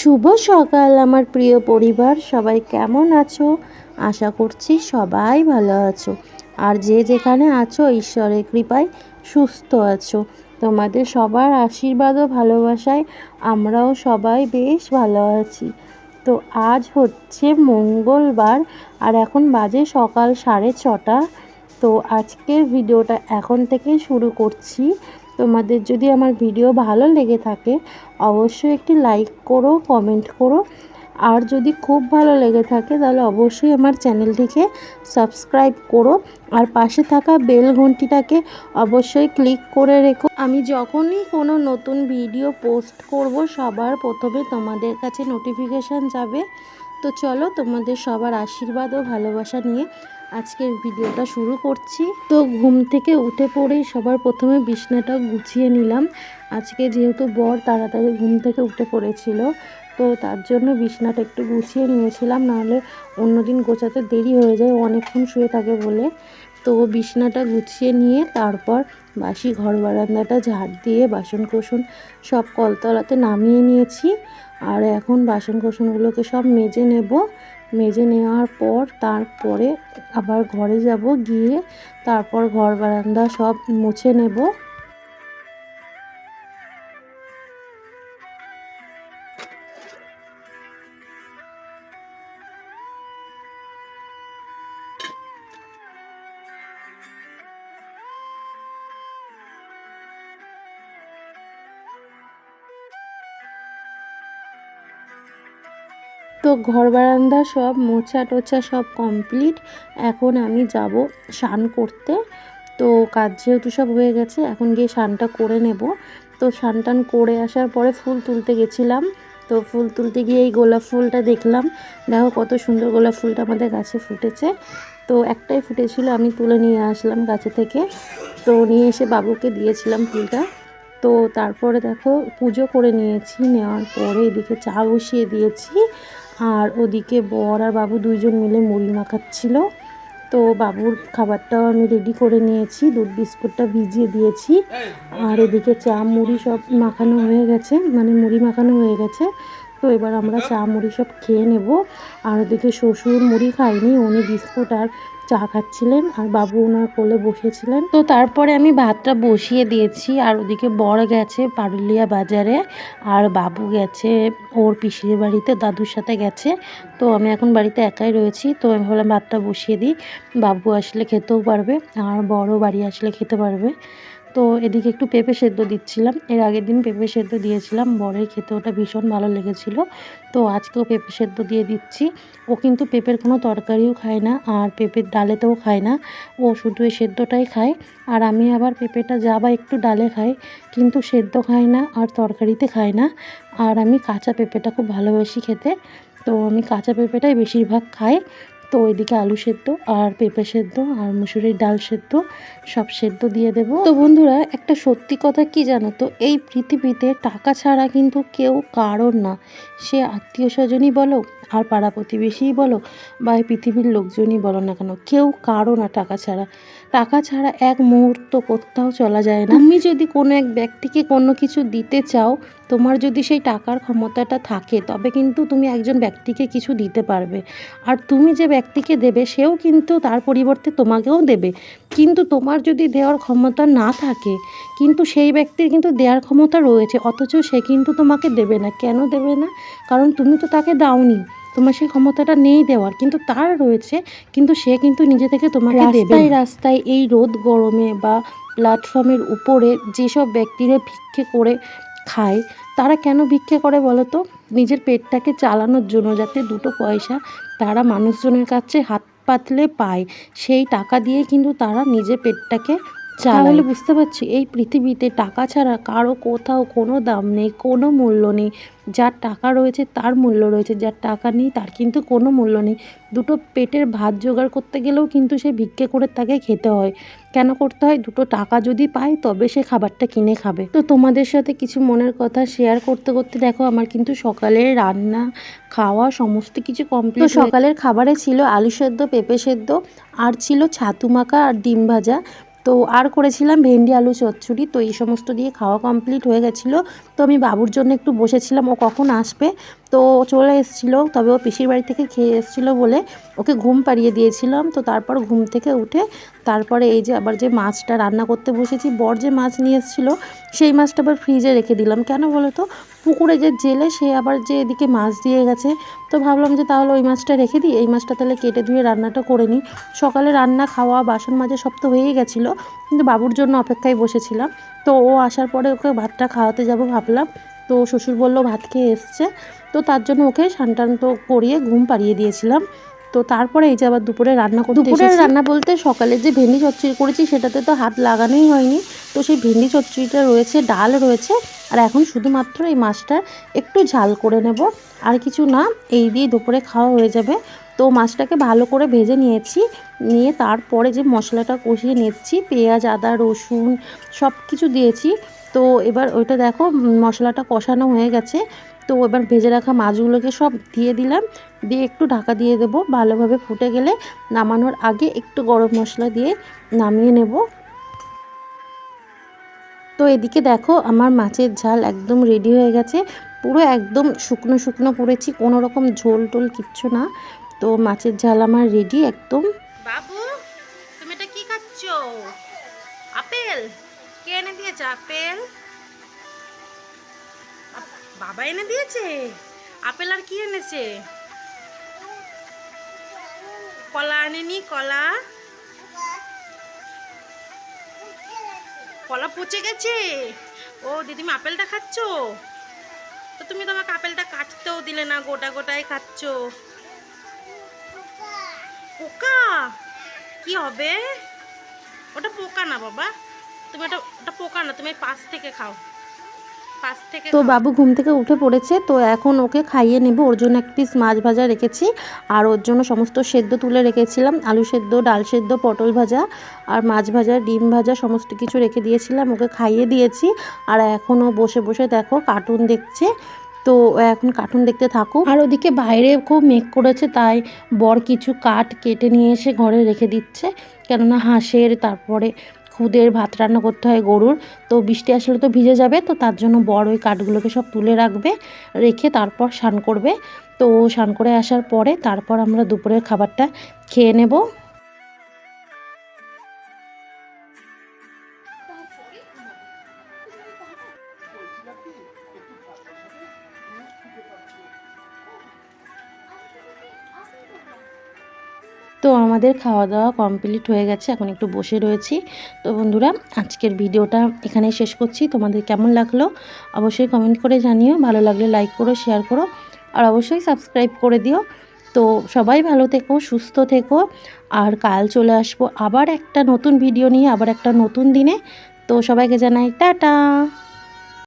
শুভ সকাল, আমার প্রিয় পরিবার। সবাই কেমন আছো? আশা করছি সবাই ভালো আছো। আর যে যেখানে আছো, ঈশ্বরের কৃপায় সুস্থ আছো। তোমাদের সবার আশীর্বাদ ও ভালোবাসায় আমরাও সবাই বেশ ভালো আছি। তো আজ হচ্ছে মঙ্গলবার, আর এখন বাজে সকাল সাড়ে ছটা। তো আজকের ভিডিওটা এখন থেকেই শুরু করছি। তোমাদের যদি আমার ভিডিও ভালো লেগে থাকে, অবশ্যই একটি লাইক করো কমেন্ট করো। আর যদি খুব ভালো লেগে থাকে, তাহলে অবশ্যই আমার চ্যানেলটিকে সাবস্ক্রাইব করো। আর পাশে থাকা বেল ঘন্টিটাকে অবশ্যই ক্লিক করে রেখো। আমি যখনই কোনো নতুন ভিডিও পোস্ট করব, সবার প্রথমে তোমাদের কাছে নোটিফিকেশান যাবে। তো চলো তোমাদের সবার আশীর্বাদ ও ভালোবাসা নিয়ে আজকের ভিডিওটা শুরু করছি। তো ঘুম থেকে উঠে পড়েই সবার প্রথমে বিছনাটা গুছিয়ে নিলাম। আজকে যেহেতু বর তাড়াতাড়ি ঘুম থেকে উঠে পড়েছিল, তো তার জন্য বিছনাটা একটু গুছিয়ে নিয়েছিলাম। নাহলে অন্যদিন গোছাতে দেরি হয়ে যায় অনেকক্ষণ শুয়ে থাকে বলে। তো বিছনাটা গুছিয়ে নিয়ে তারপর বাসি ঘর বারান্দাটা ঝাড় দিয়ে বাসন কোসন সব কলতলাতে নামিয়ে নিয়েছি। আর এখন বাসন কোসনগুলোকে সব মেজে নেব। মেজে নেওয়ার পর তারপরে আবার ঘরে যাব গিয়ে তারপর ঘর বারান্দা সব মুছে নেব। তো ঘর বারান্দা সব মোছা টোছা সব কমপ্লিট এখন আমি যাব স্নান করতে। তো কাজ যেহেতু সব হয়ে গেছে, এখন গিয়ে স্নানটা করে নেব। তো স্নান টান করে আসার পরে ফুল তুলতে গেছিলাম। তো ফুল তুলতে গিয়ে এই গোলাপ ফুলটা দেখলাম। দেখো কত সুন্দর গোলাপ ফুলটা আমাদের গাছে ফুটেছে। তো একটাই ফুটেছিল, আমি তুলে নিয়ে আসলাম গাছে থেকে। তো নিয়ে এসে বাবুকে দিয়েছিলাম ফুলটা। তো তারপরে দেখো পুজো করে নিয়েছি, নেওয়ার পরে এদিকে চা বসিয়ে দিয়েছি। আর ওদিকে বর আর বাবু দুইজন মিলে মুড়ি মাখাচ্ছিল। তো বাবুর খাবারটাও আমি রেডি করে নিয়েছি, দুধ বিস্কুটটা ভিজিয়ে দিয়েছি। আর এদিকে চা, মুড়ি সব মাখানো হয়ে গেছে মানে মুড়ি মাখানো হয়ে গেছে। তো এবার আমরা চা মুড়ি সব খেয়ে নেব। আর ওদিকে শ্বশুর মুড়ি খাইনি উনি বিস্কুট আর চা খাচ্ছিলেন আর বাবু ওনার কোলে বসেছিলেন। তো তারপরে আমি ভাতটা বসিয়ে দিয়েছি আর ওদিকে বর গেছে পারুলিয়া বাজারে আর বাবু গেছে ওর পিসির বাড়িতে দাদুর সাথে গেছে। তো আমি এখন বাড়িতে একাই রয়েছি তো আমি ভাবলাম ভাতটা বসিয়ে দিই। বাবু আসলে খেতেও পারবে আর বড় বাড়ি আসলে খেতে পারবে। তো এদিকে একটু পেঁপে সেদ্ধ দিচ্ছিলাম। এর আগের দিন পেঁপে সেদ্ধ দিয়েছিলাম। বরের খেতে ওটা ভীষণ ভালো লেগেছিল। তো আজকেও পেঁপে সেদ্ধ দিয়ে দিচ্ছি। ও কিন্তু পেঁপের কোনো তরকারিও খায় না আর পেঁপের ডালেতেও খায় না। ও শুধু এই সেদ্ধটাই খায়। আর আমি আবার পেঁপেটা যা বা একটু ডালে খাই, কিন্তু সেদ্ধ খাই না আর তরকারিতে খাই না। আর আমি কাঁচা পেঁপেটা খুব ভালোবাসি খেতে। তো আমি কাঁচা পেঁপেটাই বেশিরভাগ খাই। তো ওইদিকে আলু সেদ্ধ, আর পেঁপে সেদ্ধ, আর মুসুরির ডাল সেদ্ধ, সব সেদ্ধ দিয়ে দেব। তো বন্ধুরা, একটা সত্যি কথা কি জানো তো? এই পৃথিবীতে টাকা ছাড়া কিন্তু কেউ কারোর না। সে আত্মীয় স্বজনই বলো, আর পাড়া প্রতিবেশীই বলো, বা এই পৃথিবীর লোকজনই বলো না কেন, কেউ কারও না টাকা ছাড়া। টাকা ছাড়া এক মুহূর্ত কোথাও চলা যায় না। তুমি যদি কোনো এক ব্যক্তিকে কোনো কিছু দিতে চাও তোমার যদি সেই টাকার ক্ষমতাটা থাকে, তবে কিন্তু তুমি একজন ব্যক্তিকে কিছু দিতে পারবে। আর তুমি যে ব্যক্তিকে দেবে, সেও কিন্তু তার পরিবর্তে তোমাকেও দেবে। কিন্তু তোমার যদি দেওয়ার ক্ষমতা না থাকে, কিন্তু সেই ব্যক্তির কিন্তু দেওয়ার ক্ষমতা রয়েছে, অথচ সে কিন্তু তোমাকে দেবে না। কেন দেবে না? কারণ তুমি তো তাকে দাওনি। তোমার সেই ক্ষমতাটা নেই দেওয়ার, কিন্তু তার রয়েছে, কিন্তু সে কিন্তু নিজে থেকে তোমাকে রাস্তায় রাস্তায় এই রোদ গরমে বা প্ল্যাটফর্মের উপরে যেসব ব্যক্তিরা ভিক্ষে করে খায়, তারা কেন ভিক্ষে করে বলো তো? নিজের পেটটাকে চালানোর জন্য যাতে দুটো পয়সা তারা মানুষজনের কাছে হাত পাতলে পায়, সেই টাকা দিয়ে কিন্তু তারা নিজের পেটটাকে তাহলে বুঝতে পারছি এই পৃথিবীতে টাকা ছাড়া কারও কোথাও কোনো দাম নেই কোনো মূল্য নেই। যার টাকা রয়েছে তার মূল্য রয়েছে যার টাকা নেই তার কিন্তু কোনো মূল্য নেই। দুটো পেটের ভাত জোগাড় করতে গেলেও কিন্তু সে ভিক্ষে করে তাকে খেতে হয়। কেন করতে হয়? দুটো টাকা যদি পায় তবে সে খাবারটা কিনে খাবে। তো তোমাদের সাথে কিছু মনের কথা শেয়ার করতে করতে দেখো আমার কিন্তু সকালের রান্না খাওয়া সমস্ত কিছু কমপ্লিট সকালের খাবারে ছিল আলু সেদ্ধ পেঁপে সেদ্ধ আর ছিল ছাতু মাখা আর ডিম ভাজা। তো আর করেছিলাম ভেন্ডি, আলু, চচ্চড়ি। তো এই সমস্ত দিয়ে খাওয়া কমপ্লিট হয়ে গেছিল। তো আমি বাবুর জন্য একটু বসেছিলাম। ও কখন আসবে? তো চলে এসেছিল, তবে ও পিসির বাড়ি থেকে খেয়ে এসেছিল বলে ওকে ঘুম পাড়িয়ে দিয়েছিলাম। তো তারপর ঘুম থেকে উঠে তারপরে এই যে আবার যে মাছটা রান্না করতে বসেছি, বর যে মাছ নিয়ে এসেছিল, সেই মাছটা আবার ফ্রিজে রেখে দিলাম। কেন বলো তো? পুকুরে যে জেলে সে আবার যে এদিকে মাছ দিয়ে গেছে, তো ভাবলাম যে তাহলে ওই মাছটা রেখে দিই। এই মাছটা তাহলে কেটে ধুয়ে রান্নাটা করে নিই। সকালে রান্না, খাওয়া, বাসন মাজা সব তো হয়েই গেছিল, কিন্তু বাবুর জন্য অপেক্ষায় বসেছিলাম। তো ও আসার পরে ওকে ভাতটা খাওয়াতে যাব ভাবলাম। তো শ্বশুর বলল, ভাত খেয়ে এসছে। তো তার জন্য ওকে সানটান তো করিয়ে ঘুম পাড়িয়ে দিয়েছিলাম। তো তারপরে এই যে আবার দুপুরে রান্না করতে দুপুরে রান্না বলতে সকালে যে ভেন্ডি চচ্চড়ি করেছি সেটাতে তো হাত লাগানোই হয়নি। তো সেই ভেন্ডি চচ্চড়িটা রয়েছে ডাল রয়েছে। আর এখন শুধুমাত্র এই মাছটা একটু ঝাল করে নেব। আর কিছু না এই দিয়ে দুপুরে খাওয়া হয়ে যাবে। তো মাছটাকে ভালো করে ভেজে নিয়েছি। নিয়ে তারপরে যে মশলাটা কষিয়ে নিচ্ছি পেঁয়াজ আদা রসুন সব কিছু দিয়েছি। তো এবার ওইটা দেখো মশলাটা কষানো হয়ে গেছে। তো এবার ভেজে রাখা মাছগুলোকে সব দিয়ে দিলাম। দিয়ে একটু ঢাকা দিয়ে দেবো। ভালোভাবে ফুটে গেলে নামানোর আগে একটু গরম মশলা দিয়ে নামিয়ে নেব। তো এদিকে দেখো আমার মাছের ঝাল একদম রেডি হয়ে গেছে। পুরো একদম শুকনো শুকনো করেছি কোনো রকম ঝোল টোল কিচ্ছু না। তো মাছের ঝাল আমার রেডি একদম। বাবু, তুমি এটা কি খাচ্ছ? আপেল? কে এনে দিয়েছে? আপেল? আপ- বাবা এনে দিয়েছে? আপেল আর কি এনেছে? কলা আনেনি? কলা? কলা পচে গেছে? ও, দিদিমা, আপেলটা খাচ্ছ? তো তুমি তোমাকে আপেলটা কাটতেও দিলে না, গোটা গোটায় খাচ্ছ। পোকা? কি হবে? ওটা পোকা না বাবা। তুমি ওটা ওটা পোকা না, তুমি পাশ থেকে খাও। তো বাবু ঘুম থেকে উঠে পড়েছে তো এখন ওকে খাইয়ে নেব। ওর জন্য এক পিস মাছ ভাজা রেখেছি আর ওর জন্য সমস্ত সেদ্ধ তুলে রেখেছিলাম। আলু সেদ্ধ ডাল সেদ্ধ পটল ভাজা আর মাছ ভাজা ডিম ভাজা সমস্ত কিছু রেখে দিয়েছিলাম। ওকে খাইয়ে দিয়েছি আর এখনও বসে বসে দেখো কার্টুন দেখছে। তো এখন কার্টুন দেখতে থাকুক আর ওদিকে বাইরে খুব মেঘ করেছে তাই বর কিছু কাঠ কেটে নিয়ে এসে ঘরে রেখে দিচ্ছে। কেননা হাঁসের তারপরে খুদের ভাত রান্না করতে হয় গরুর। তো বৃষ্টি আসলে তো ভিজে যাবে, তো তার জন্য বড় ওই কাঠগুলোকে সব তুলে রাখবে, রেখে তারপর স্নান করবে। তো স্নান করে আসার পরে তারপর আমরা দুপুরের খাবারটা খেয়ে নেব। তো আমাদের খাওয়া দাওয়া কমপ্লিট হয়ে গেছে, এখন একটু বসে রয়েছি। তো বন্ধুরা, আজকের ভিডিওটা এখানেই শেষ করছি। তোমাদের কেমন লাগল অবশ্যই কমেন্ট করে জানিও। ভালো লাগলে লাইক করো শেয়ার করো, আর অবশ্যই সাবস্ক্রাইব করে দিও। তো সবাই ভালো থেকো, সুস্থ থেকো, আর কাল চলে আসব আবার একটা নতুন ভিডিও নিয়ে, আবার একটা নতুন দিনে। তো সবাইকে জানাই টাটা!